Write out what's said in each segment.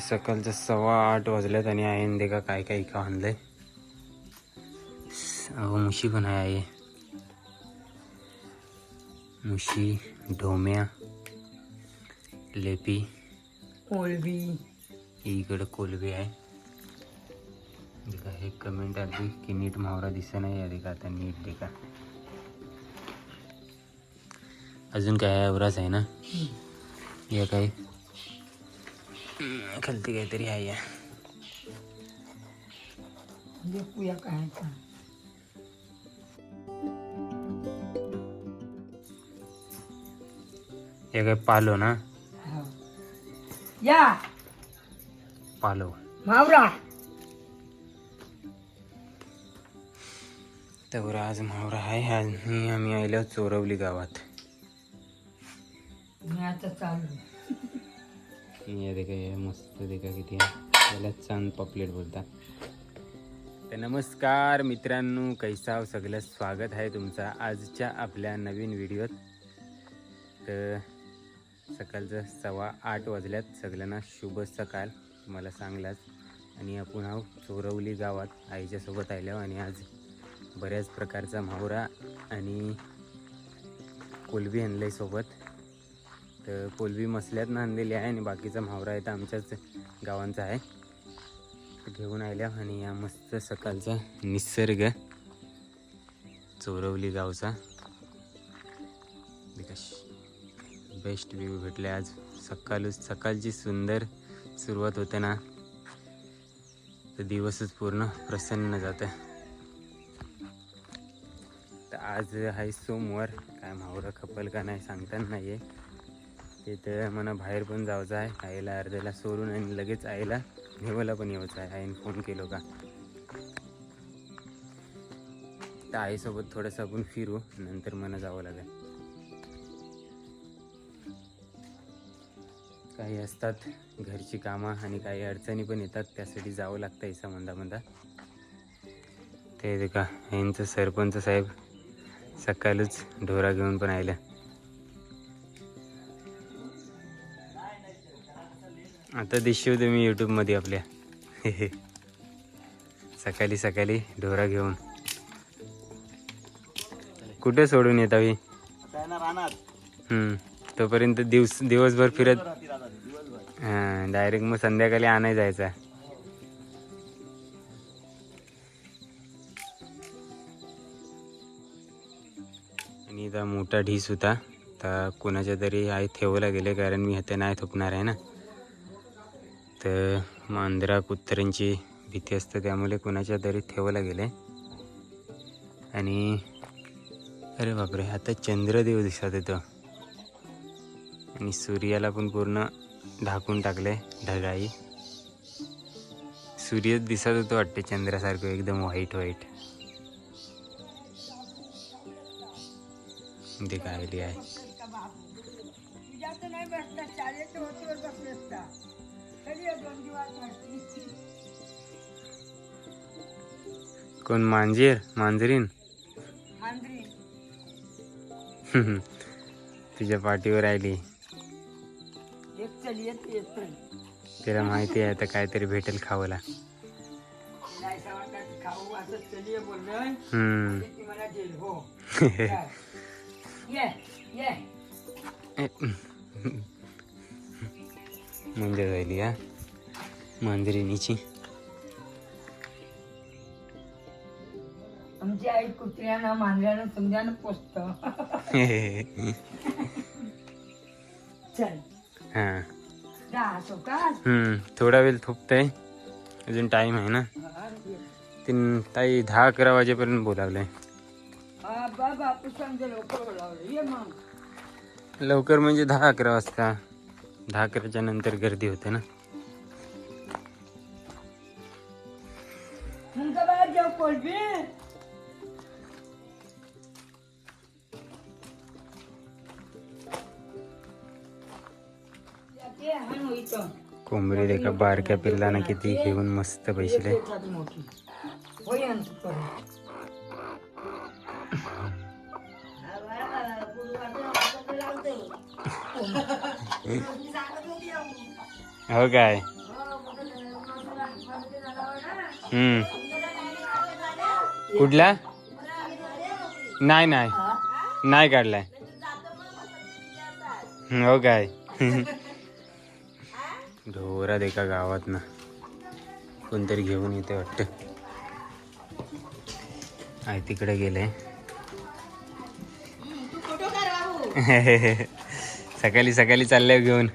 सकाळचं सव्वा आठ वाजल्यात आणि आहे दे का काय काय का आणलंय. अहो मुशी पण आहे मुशी ढोम्या लेपी. कोळबी इकडं कोलबी आहे. देखा हे कमेंट आली की नीट मावरा दिसत नाही आहे का आता नीट देखा अजून काय आहे? एवढाच आहे ना? या काय? हम्म, खालती काहीतरी आहे. या लेपूया काय का. हे काय पालो ना? हो. या. पालो. मावरा तर आज मावरा आहे आज मी आम्ही आलो चोरवली गावात. मी आता चाललो या देखा या मस्त देखा किती आहे. त्याला चांद पॉपलेट बोलतात. तर नमस्कार मित्रांनो कैसा हो? सगळं स्वागत आहे तुमचा आजच्या आपल्या नवीन व्हिडिओत. तर सकाळचं सव्वा आठ वाजल्यात. सगळ्यांना शुभ सकाळ. मला सांगलाच. आणि आपण आहो चोरवली गावात. आईच्यासोबत आल्या आणि आज बऱ्याच प्रकारचा म्हावरा आणि कोलबी आणलं आहे सोबत. तर पोलवी मसल्यात नांदलेली आहे आणि बाकीचा म्हावरा आहे तर आमच्याच गावांचा आहे. घेऊन आल्या आणि या मस्त सकाळचा निसर्ग चोरवली गावचा. बेस्ट व्ह्यू भेटले आज. सकाळ सकाळची सुंदर सुरुवात होते ना. तर दिवसच पूर्ण प्रसन्न जातं तर आज आहे सोमवार. काय म्हावरा खपल का नाही सांगताना नाही आहे तिथं मला बाहेर पण जायचं आहे. आईला अर्ध्याला सोडून आणि लगेच आईला घेवायला पण यायचं आहे. आईने फोन केलो का? तर आईसोबत थोडंसं आपण फिरू. नंतर मला जावं लागेल. काही असतात घरची कामं आणि काही अडचणी पण येतात. त्यासाठी जावं लागतं ऐसा म्हणता म्हणता ते का यांचं सरपंच साहेब सकाळीच ढोरा घेऊन पण आयला. आता दिसू तुम्ही यूट्यूबमध्ये आपल्या. सकाळी सकाळी ढोरा घेऊन. कुठे सोडून येत आम्ही तोपर्यंत दिवस दिवसभर फिरत हां डायरेक्ट मग संध्याकाळी आणाय जायचा. आणि इथं मोठा ढीस होता. तर कोणाच्या तरी आई ठेवला गेले कारण मी हाते नाही थोपणार आहे ना. तर मांजरा कुत्र्यांची भीती असते त्यामुळे कोणाच्या तरी गेलं गेले. आणि अरे बापरे आता चंद्रदेव दिसत येतो आणि सूर्याला पण पूर्ण ढाकून टाकले ढगाई. सूर्य दिसत होतो वाटते चंद्रासारखं एकदम व्हाईट व्हाईट ते कायली आहे? कोण मांजीर? मांजरीन? तुझ्या पाठीवर आली तिला माहिती आहे आता काहीतरी भेटेल खावला. हम्म. हो. काय? ये मांजरीनीची आमची आई कुत्र्यानं मांजऱ्यानं समजानं पोचत चल हा. जा असो का हम्म थोडा वेळ थोपतंय. अजून टाइम आहे ना? तीन ताई दहा अकरा वाजेपर्यंत बोलावलंय. बापू लवकर बोलावलं. ये मग. लवकर म्हणजे दहा अकरा वाजता. दहा अकराच्या नंतर गर्दी होते ना। तुमचं बाहेर जाऊ कोलबी ते हाण हो इथं. कोंबडी एका बारक्या पिल्लाना किती घेऊन मस्त पैसे हो काय? हम्म. कुठला? नाही नाही. नाही काढलाय. हो काय? ढोरा एका गावात ना. कोणतरी घेऊन येते वाटतं. आहे तिकडे गेले. सकाळी सकाळी चालले घेऊन.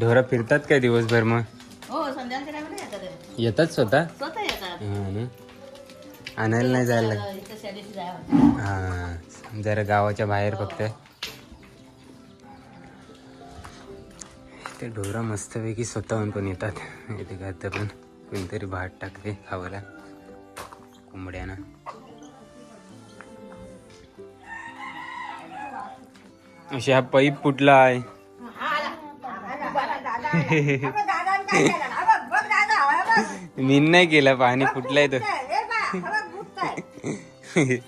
ढोरा फिरतात काय दिवसभर मग? हो संध्याकाळच्या येतात ते. येतात स्वतः? स्वतः येतात. हा ना. आणायला नाही जायला लागत. इथं शर्यती जायला. हा जरा गावाच्या बाहेर फक्त. ते ढोरा मस्तपैकी स्वतःहून पण येतात. इथे आता पण कोणतरी भात टाकते खावायला कोंबड्याना. अशी हा पाईप फुटला आहे मी नाही केला पाणी फुटलाय तो हे बघ, हा बघ, बुटतंय.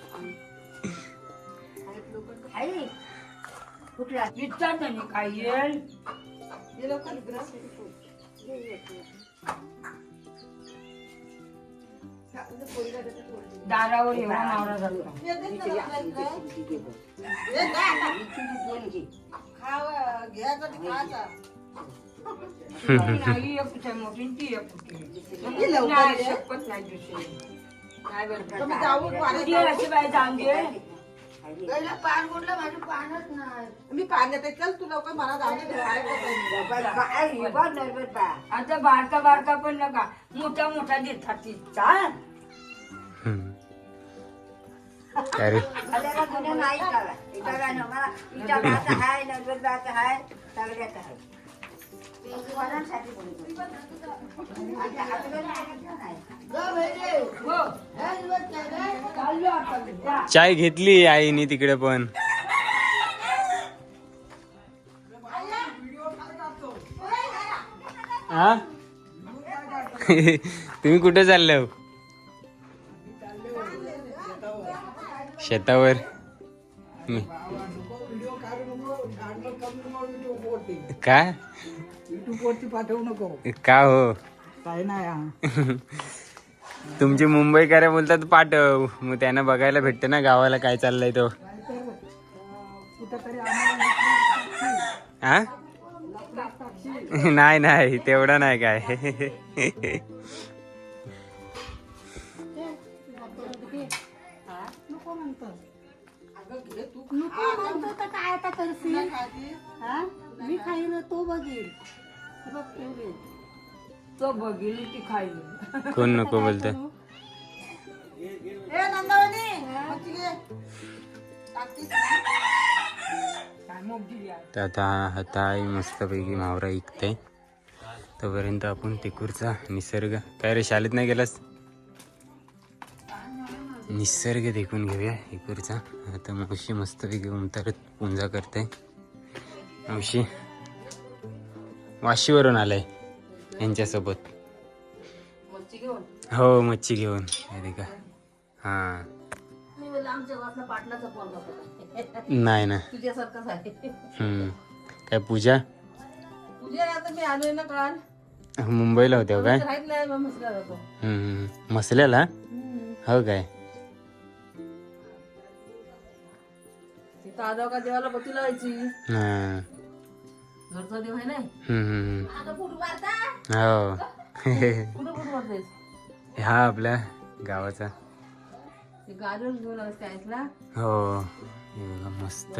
आई, नाही काय येईल दारावर एवढा मावरा जातो नाही मोठी नाही शपथ नाही दुसरी काय बरं कधी अशी बाई चांगली मी पाण्यात आहे. चल तू लवकर मला जाऊ दे. आता बारका बारका पण नका मोठा मोठा देतात ती चाल हम्म. अरे नाही चाय घेतली आईने तिकडे पण. हा? तुम्ही कुठे चालले हो? शेतावर. मी- काय? वरती पाठवू नको. का हो? काय नाही हा. तुमचे मुंबईकर बोलतात पाठव. मग त्यांना बघायला भेटतं ना गावाला काय चाललंय तो. कुठंतरी आम्हाला हा नाही नाही तेवढं नाही काय. काय आता करशील? हा? मी खाईन तो बघील. बघ. तो ती खायली कोण नको बोलत ए नंदावणी मच्छी घे. टाकतीस? ना? काय मग दिली आज. तर आता आता आई मस्तपैकी मावरा ऐकते तोपर्यंत आपण टिकूरचा निसर्ग. काय रे शाळेत नाही गेलास? निसर्ग देखून घेऊया टिकूरचा आता मावशी मस्तपैकी उमतारत पूजा करते. मावशी वाशीवरून आलाय यांच्यासोबत. हो मच्छी घेऊन. का हां. नाही ना. आहे. हम्म. काय पूजा? ना मुंबईला होत्या हो काय? हम्म. मसल्याला? हो काय? देवाला हां. घरचा देव आहे नाही. हम्म, हम्म, आता कुठं मारता? हम्म. हो. कुठं कुठं मारतेस हा आपल्या गावाचा. ते घेऊन हो. हे बघा मस्त.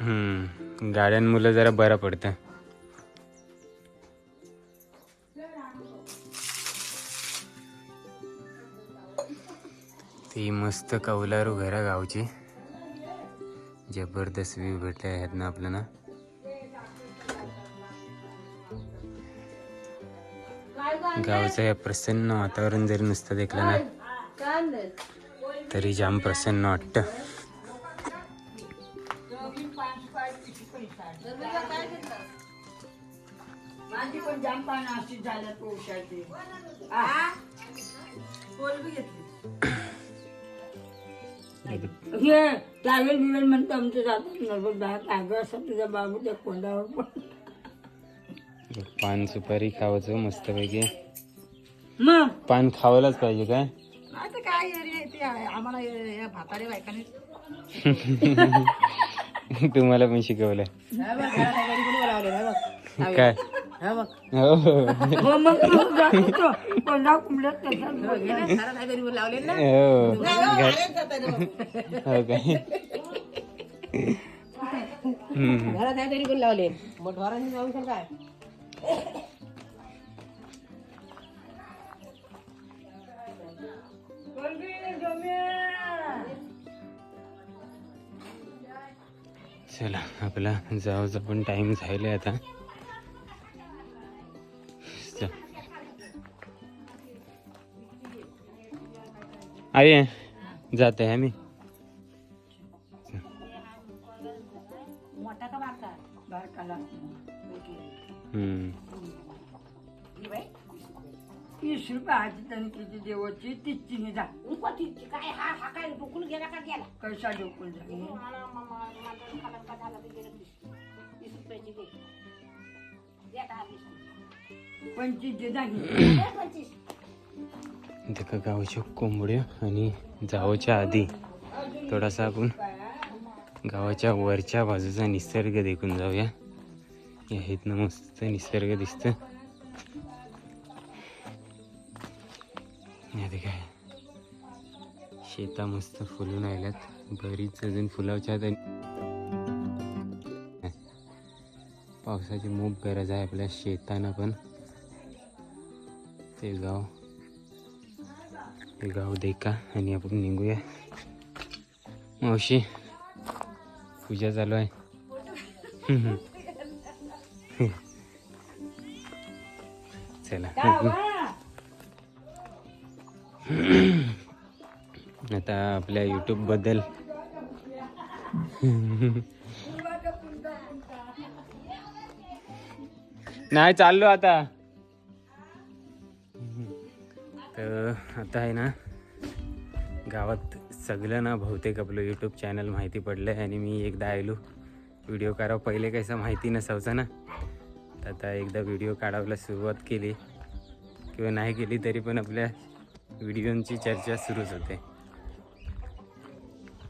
हम्म गाड्यांमुळे जरा बरं पडतं. ती मस्त कौलारू घरा गावची. जबरदस्त व्ह्यू भेटले आहेत ना आपल्याला. गावचं हे प्रसन्न वातावरण जरी नुसतं देखलं ना तरी जाम प्रसन्न वाटतं. हे चालेल बिवेल म्हणतो आमचं जातात नर्मद दहा काय गं असं तुझा बाबू त्या कोंडावर पण पान सुपारी खावायचं मस्तपैकी. मग? पान खावायलाच पाहिजे काय? आता काय ते आहे, आम्हाला हे- या म्हातारे बायकाने तुम्हाला पण शिकवलंय. काय? हे बघ. हो हो, मग घरी. हो. हो काय हम्म. घरात आहे तरी लावले मग ढोरांनी शकत काय चला आपला जाऊचा पण टाइम झालाय आता आइए जात आहे आम्ही तीस रुपये आजी त्यांनी किती देवाची तीसची नि काय हा हा काय डोकून गेला का गेला कैसा डोकून जा पंचवीस दे जा पंचवीस देखा गावाच्या कोंबड्या आणि जावच्या आधी. थोडासा आपण गावाच्या वरच्या बाजूचा निसर्ग देखून जाऊया. या ना मस्त निसर्ग दिसत. काय शेता मस्त फुलून राहिल्यात. बरीच अजून फुलावच्या पावसाची मोप गरज आहे आपल्या शेतानं पण. ते गाव हे गाव देखा आणि आपण निघूया. मावशी पूजा चालू आहे. चला. आता आपल्या यूट्यूबबद्दल. नाही चाललो आता. तर आता आहे ना गावात सगळं ना बहुतेक आपलं यूट्यूब चॅनल माहिती पडलं आहे आणि मी एकदा आलो व्हिडिओ करावं पहिले कसं माहिती नसायचं ना. तर आता एकदा व्हिडिओ काढायला सुरुवात केली. किंवा नाही केली तरी पण आपल्या व्हिडिओंची चर्चा सुरूच होते.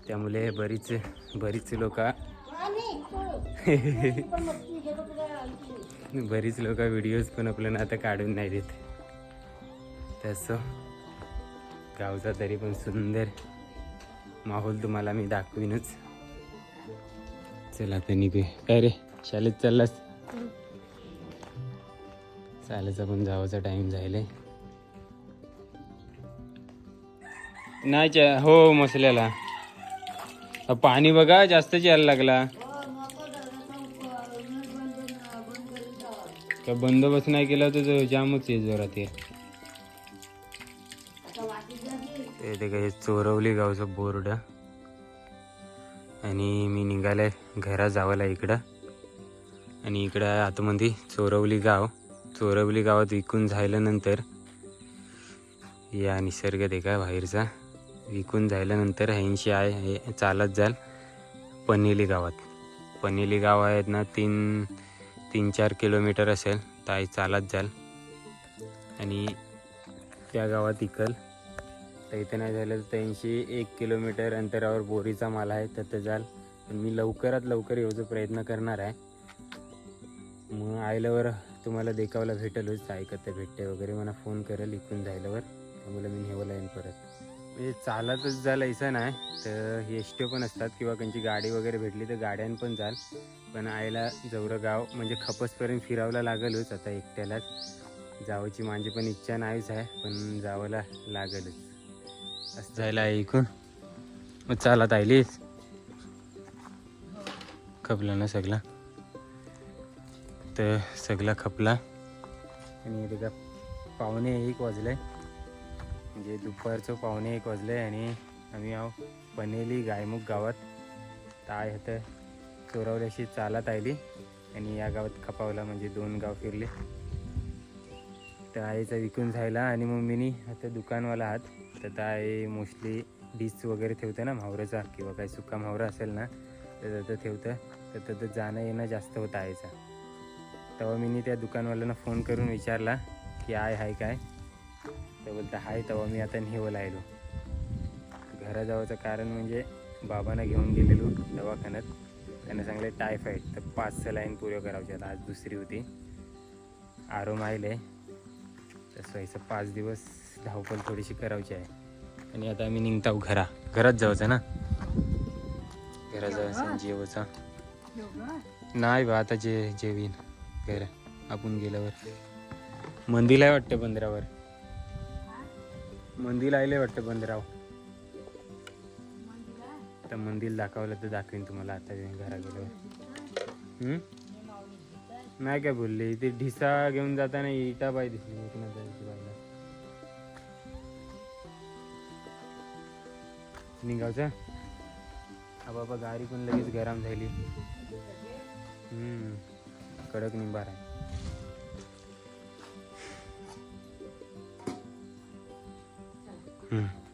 त्यामुळे बरीच बरीच लोक बरीच लोक व्हिडिओज पण आपल्याला आता काढून नाही देत. त्याचं गावचा तरी पण सुंदर माहोल तुम्हाला मी दाखवीनच. चला आता निघूया. काय रे शाळेत चाललास? चालायचा पण जावाचा टाइम झालाय. नाही हो मसल्याला. पाणी बघा जास्तच यायला लागला. का बंदोबस्त नाही केला तर जामच आहे जोरात ते काय काही चोरवली गावचं बोर्ड. आणि मी निघालाय घरा जावाला इकडं. आणि इकडं आतमध्ये चोरवली गाव. चोरवली गावात विकून झाल्यानंतर या निसर्ग देखा बाहेरचा? विकून झाल्यानंतर ऐंशी आहे हे चालत जाल पनेली गावात. पनेली गाव आहेत ना तीन तीन चार किलोमीटर असेल तर आई चालत जाल. आणि त्या गावात इकल तर इथं नाही झालं तर ऐंशी एक किलोमीटर अंतरावर बोरीचा माल आहे तर ते जाल पण मी लवकरात लवकर येऊचा प्रयत्न करणार आहे. मग आयल्यावर तुम्हाला देखावला भेटेलच ऐकत भेटते वगैरे. मला फोन करेल इकून जायल्यावर त्यामुळे मी नेवला येईन परत. म्हणजे चालतच जाल असं नाही तर एस टी पण असतात किंवा त्यांची गाडी वगैरे भेटली तर गाड्यां पण जाल. पण आईला जवळं गाव म्हणजे खपसपर्यंत फिरावला लागलच आता एकट्यालाच. जावची माझी पण इच्छा नाहीच आहे पण जावंला लागलच. असं जायला ऐकून मग चालत आलीच खपला ना सगळा. तर सगळा खपला. आणि ते का पावणे एक वाजले. म्हणजे दुपारचं पावणे एक वाजले आणि आम्ही आहो पनेली गायमुख गावात. ताय होतं चोरावल्याशी चालत आली आणि या गावात खपावला म्हणजे दोन गाव फिरले. तर आईचा विकून झाला आणि मग मीनी आता दुकानवाला आहात. तर ताई मोस्टली डिश वगैरे ठेवते ना म्हावऱ्याचा किंवा काही सुका म्हावरा असेल ना तर तिथं ठेवतं. तर तिथं जाणं येणं जास्त होतं आईचा. तेव्हा मी त्या दुकानवाल्यांना फोन करून विचारला की आय हाय काय? तर बोलतं हाय. तेव्हा मी आता नेवं लायलो घरा जावचं कारण म्हणजे बाबांना घेऊन गेलेलो दवाखान्यात. त्यांना सांगले टायफॉईड तर पाच लाईन पुऱ्या करावच्या आज दुसरी होती. आरोम माहिले तसं व्हायचं पाच दिवस धावपळ थोडीशी करायची आहे. आणि आता आम्ही निघताव घरा. घरात जायचं ना? घरात जायचं जेवायचा. नाही बा आता जे जेवीन घर. आपण गेल्यावर. मंदिर आहे वाटतं बंदरावर? मंदिर आले वाटतं बंदराव. तर मंदिर दाखवलं तर दाखवीन तुम्हाला आता घरा गेल्यावर. हम्म? नाही काय बोलले? ते ढिसा घेऊन जाताना इटा बाई दिसली. निघायचं. निघावचा हा बाबा गाडी पण लगेच गरम झाली. कडक निंबार आहे. हम्म.